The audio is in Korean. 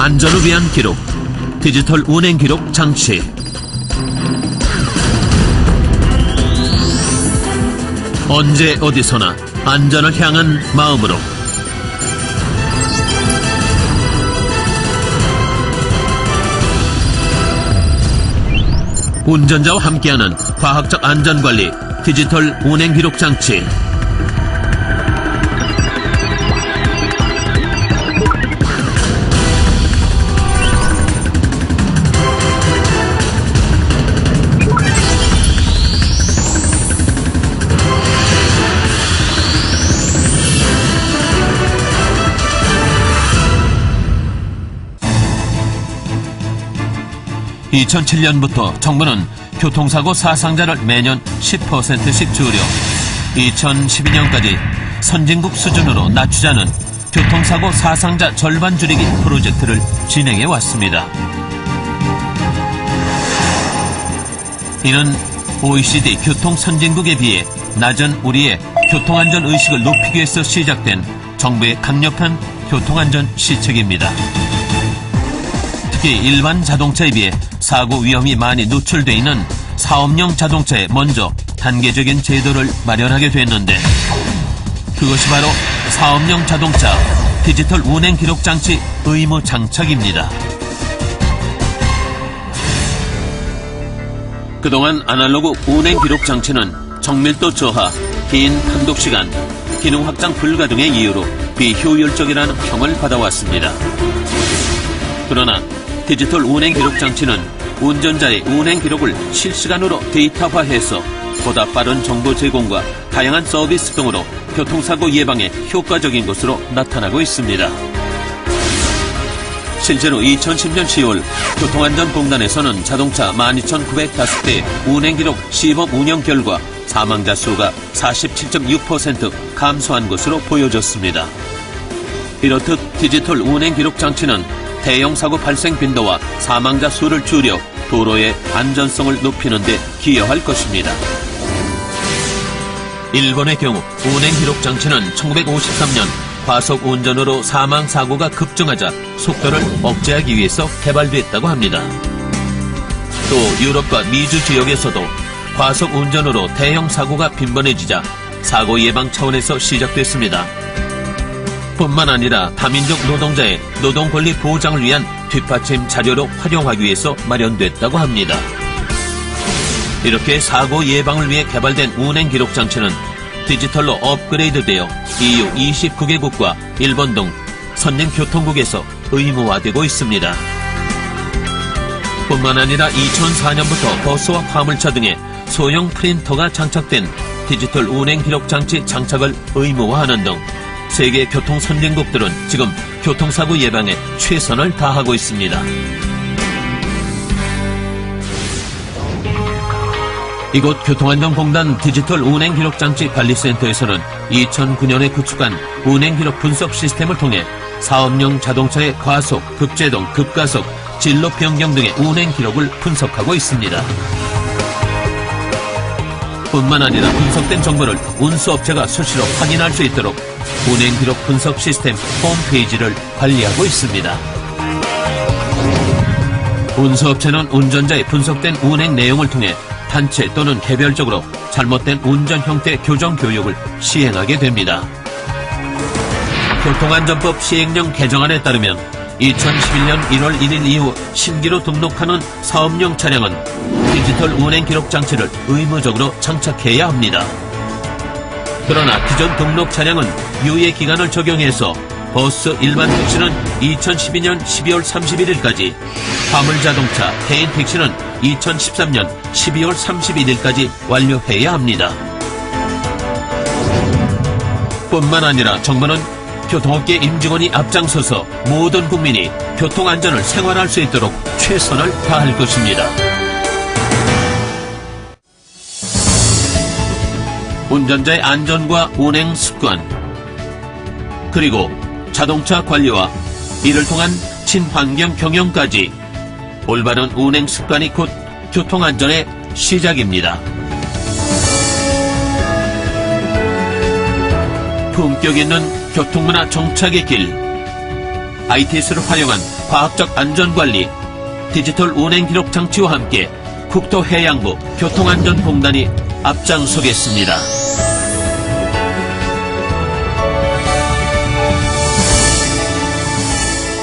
안전을 위한 기록, 디지털 운행 기록 장치. 언제 어디서나 안전을 향한 마음으로 운전자와 함께하는 과학적 안전관리 디지털 운행 기록 장치 (2007년부터) 정부는 교통사고 사상자를 매년 (10%씩) 줄여 (2012년까지) 선진국 수준으로 낮추자는 교통사고 사상자 절반 줄이기 프로젝트를 진행해 왔습니다. 이는 OECD 교통 선진국에 비해 낮은 우리의 교통안전 의식을 높이기 위해서 시작된 정부의 강력한 교통안전 시책입니다. 특히 일반 자동차에 비해 사고 위험이 많이 노출돼 있는 사업용 자동차에 먼저 단계적인 제도를 마련하게 됐는데 그것이 바로 사업용 자동차 디지털 운행 기록 장치 의무 장착입니다. 그동안 아날로그 운행 기록 장치는 정밀도 저하, 긴 판독 시간, 기능 확장 불가 등의 이유로 비효율적이라는 평을 받아왔습니다. 그러나 디지털 운행 기록 장치는 운전자의 운행 기록을 실시간으로 데이터화해서 보다 빠른 정보 제공과 다양한 서비스 등으로 교통사고 예방에 효과적인 것으로 나타나고 있습니다. 실제로 2010년 10월 교통안전공단에서는 자동차 12,905대 운행 기록 시범 운영 결과 사망자 수가 47.6% 감소한 것으로 보여졌습니다. 이렇듯 디지털 운행 기록 장치는 대형 사고 발생 빈도와 사망자 수를 줄여 도로의 안전성을 높이는 데 기여할 것입니다. 일본의 경우 운행 기록 장치는 1953년 과속 운전으로 사망 사고가 급증하자 속도를 억제하기 위해서 개발됐다고 합니다. 또 유럽과 미주 지역에서도 과속 운전으로 대형 사고가 빈번해지자 사고 예방 차원에서 시작됐습니다. 뿐만 아니라 다민족 노동자의 노동 권리 보장을 위한 뒷받침 자료로 활용하기 위해서 마련됐다고 합니다. 이렇게 사고 예방을 위해 개발된 운행 기록 장치는 디지털로 업그레이드되어 EU 29개국과 일본 등 선진 교통국에서 의무화되고 있습니다. 뿐만 아니라 2004년부터 버스와 화물차 등에 소형 프린터가 장착된 디지털 운행 기록 장치 장착을 의무화하는 등 세계 교통 선진국들은 지금 교통사고 예방에 최선을 다하고 있습니다. 이곳 교통안전공단 디지털 운행기록장치 관리센터에서는 2009년에 구축한 운행기록 분석 시스템을 통해 사업용 자동차의 과속, 급제동, 급가속, 진로 변경 등의 운행 기록을 분석하고 있습니다. 뿐만 아니라 분석된 정보를 운수업체가 수시로 확인할 수 있도록 운행 기록 분석 시스템 홈페이지를 관리하고 있습니다. 운수업체는 운전자의 분석된 운행 내용을 통해 단체 또는 개별적으로 잘못된 운전 형태 교정 교육을 시행하게 됩니다. 교통안전법 시행령 개정안에 따르면 2011년 1월 1일 이후 신기로 등록하는 사업용 차량은 디지털 운행 기록 장치를 의무적으로 장착해야 합니다. 그러나 기존 등록 차량은 유예 기간을 적용해서 버스 일반 택시는 2012년 12월 31일까지, 화물 자동차, 개인 택시는 2013년 12월 31일까지 완료해야 합니다. 뿐만 아니라 정부는 교통업계 임직원이 앞장서서 모든 국민이 교통안전을 생활할 수 있도록 최선을 다할 것입니다. 운전자의 안전과 운행 습관, 그리고 자동차 관리와 이를 통한 친환경 경영까지 올바른 운행 습관이 곧 교통안전의 시작입니다. 품격 있는 교통문화 정착의 길. ITS를 활용한 과학적 안전관리, 디지털 운행 기록 장치와 함께 국토해양부 교통안전공단이 앞장서겠습니다.